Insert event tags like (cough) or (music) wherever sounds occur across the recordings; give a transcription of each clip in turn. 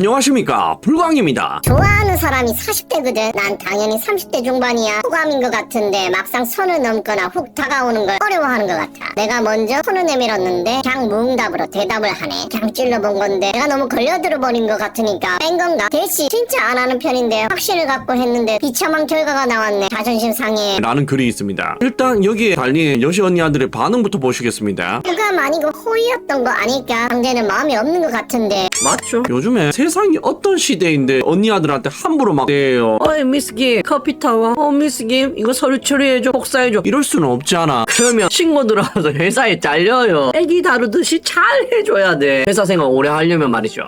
안녕하십니까 불광입니다 좋아하는 사람이 40대거든. 난 당연히 30대 중반이야. 호감인 것 같은데 막상 선을 넘거나 훅 다가오는 걸 어려워하는 것 같아. 내가 먼저 손을 내밀었는데 그냥 무응답으로 대답을 하네. 그냥 찔러본 건데 내가 너무 걸려들어 버린 것 같으니까 뺀 건가? 대시 진짜 안 하는 편인데 확신을 갖고 했는데 비참한 결과가 나왔네. 자존심 상해. 라는 글이 있습니다 일단 여기에 달린 여시 언니 아들의 반응부터 보시겠습니다 호감 아니고 호의였던 거 아닐까? 상대는 마음이 없는 것 같은데. 맞죠? 요즘에 세상이 어떤 시대인데 언니 아들한테 함부로 막 대요. 어이 미스 김 커피 타와 어 미스 김 이거 서류 처리해줘 복사해줘. 이럴 수는 없잖아. 그러면 친구들 와서 (laughs) 회사에 잘려요. 애기 다루듯이 잘 해줘야 돼. 회사 생활 오래 하려면 말이죠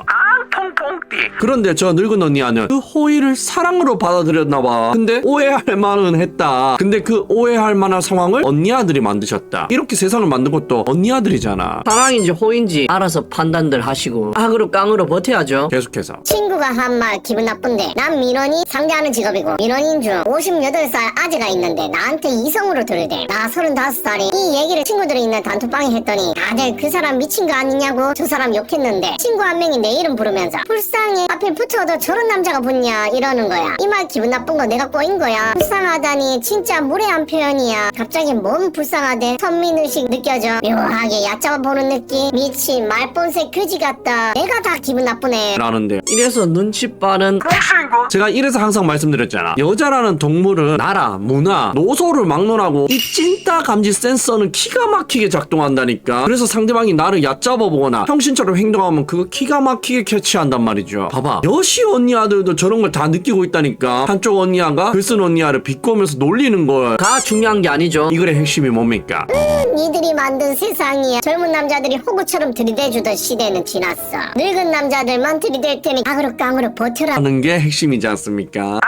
그런데 저 늙은 언니아는 그 호의를 사랑으로 받아들였나봐. 근데 오해할 만은 했다. 근데 그 오해할 만한 상황을 언니 아들이 만드셨다. 이렇게 세상을 만든 것도 언니 아들이잖아. 사랑인지 호인지 알아서 판단들 하시고. 악으로 깡으로 버텨야죠. 계속해서. 친구가 한 말 기분 나쁜데 난 민원이 상대하는 직업이고 민원인 중 58살 아재가 있는데 나한테 이성으로 들이대 나 35살이 이 얘기를 친구들이 있는 단톡방에 했더니 다들 그 사람 미친 거 아니냐고 저 사람 욕했는데 친구 한 명이 내 이름 부르면서 불쌍해. 앞에 붙어도 저런 남자가 붙냐? 이러는 거야. 이 말 기분 나쁜 거 내가 꼬인 거야. 불쌍하다니 진짜 무례한 표현이야. 갑자기 몸 불쌍하대? 선민의식 느껴져. 묘하게 얕잡아 보는 느낌. 미친 말본색 그지 같다. 내가 다 기분 나쁘네. 라는데. 이래서 눈치 빠른 제가 이래서 항상 말씀드렸잖아. 여자라는 동물은 나라, 문화, 노소를 막론하고 이 찐따 감지 센서는 기가 막히게 작동한다니까. 그래서 상대방이 나를 얕잡아 보거나 형신처럼 행동하면 그거 기가 막히게 캐치한단 말이죠. 봐봐. 여시 언니 아들도 저런 걸 다 느끼고 있다니까. 한쪽 언니아가 글쓴 언니아를 비꼬면서 놀리는 걸. 다 중요한 게 아니죠 이 글의 핵심이 뭡니까? 니들이 만든 세상이야 젊은 남자들이 호구처럼 들이대주던 시대는 지났어 늙은 남자들만 들이댈 테니 악으로 깡으로 버텨라 하는 게 핵심이지 않습니까?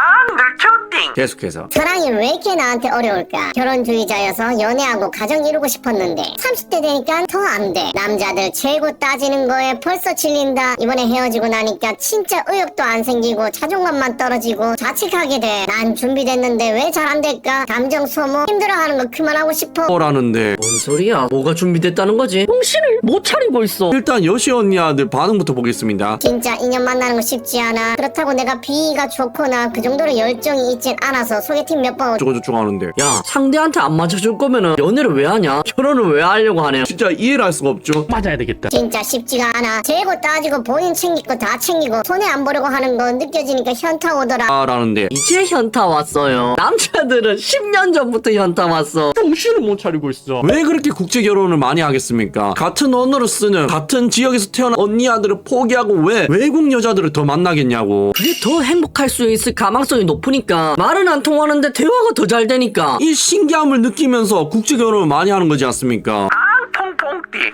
계속해서. 사랑이 왜 이렇게 나한테 어려울까? 결혼주의자여서 연애하고 가정 이루고 싶었는데 30대 되니까 더 안 돼. 남자들 최고 따지는 거에 벌써 질린다. 이번에 헤어지고 나니까 진짜 의욕도 안 생기고 자존감만 떨어지고 자책하게 돼. 난 준비됐는데 왜 잘 안 될까? 감정 소모 힘들어하는 거 그만하고 싶어. 라는데 뭔 소리야 뭐가 준비됐다는 거지 정신을 못 차리고 있어 일단 여시 언니 아들 반응부터 보겠습니다. 진짜 인연 만나는 거 쉽지 않아. 그렇다고 내가 비위가 좋거나 그 정도로 열정이 있진 않아서 소개팅 몇번 저거저거 하는데. 야 상대한테 안 맞춰줄 거면은 연애를 왜 하냐 결혼을 왜 하려고 하냐 진짜 이해를 할 수가 없죠. 맞아야 되겠다. 진짜 쉽지가 않아. 재고 따지고 본인 거다 챙기고 손해 안 보려고 하는 거 느껴지니까 현타 오더라. 아, 라는데. 이제 현타 왔어요 남자들은 10년 전부터 현타 왔어 정신을 못 차리고 있어. 왜 그렇게 국제 결혼을 많이 하겠습니까? 같은 언어를 쓰는 같은 지역에서 태어난 언니 아들을 포기하고 왜 외국 여자들을 더 만나겠냐고. 그게 더 행복할 수 있을 가망성이 높으니까 말은 안 통하는데 대화가 더 잘 되니까 이 신기함을 느끼면서 국제 결혼을 많이 하는 거지 않습니까?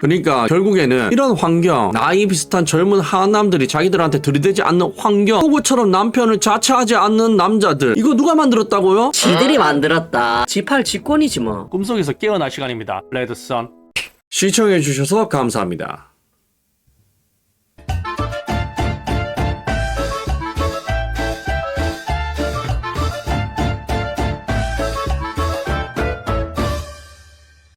그러니까 결국에는 이런 환경, 나이 비슷한 젊은 하남들이 자기들한테 들이대지 않는 환경, 호구처럼 남편을 자처하지 않는 남자들, 이거 누가 만들었다고요? 지들이 만들었다 지팔 직권이지 뭐 꿈속에서 깨어날 시간입니다. 레드선. 시청해주셔서 감사합니다.